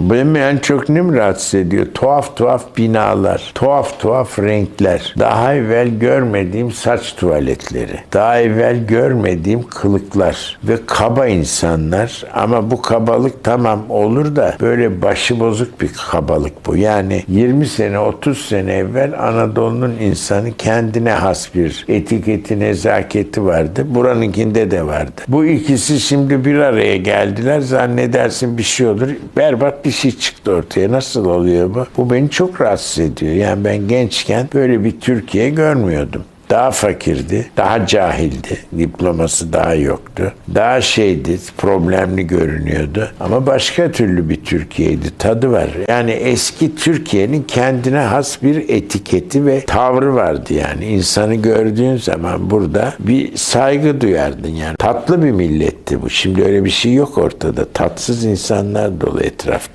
Beni en çok ne rahatsız ediyor? Tuhaf tuhaf binalar, tuhaf tuhaf renkler. Daha evvel görmediğim saç tuvaletleri, daha evvel görmediğim kılıklar ve kaba insanlar. Ama bu kabalık tamam olur da böyle başıbozuk bir kabalık bu. Yani 20 sene, 30 sene evvel Anadolu'nun insanı kendine has bir etiketi, nezaketi vardı. Buranınkinde de vardı. Bu ikisi şimdi bir araya geldiler. Zannedersin bir şey olur. Berbat bir şey çıktı ortaya. Nasıl oluyor bu? Bu beni çok rahatsız ediyor. Yani ben gençken böyle bir Türkiye görmüyordum. Daha fakirdi, daha cahildi, diploması daha yoktu. Daha şeydi, problemli görünüyordu. Ama başka türlü bir Türkiye'ydi, tadı var. Yani eski Türkiye'nin kendine has bir etiketi ve tavrı vardı yani. İnsanı gördüğün zaman burada bir saygı duyardın yani. Tatlı bir milletti bu. Şimdi öyle bir şey yok ortada. Tatsız insanlar dolu etrafta.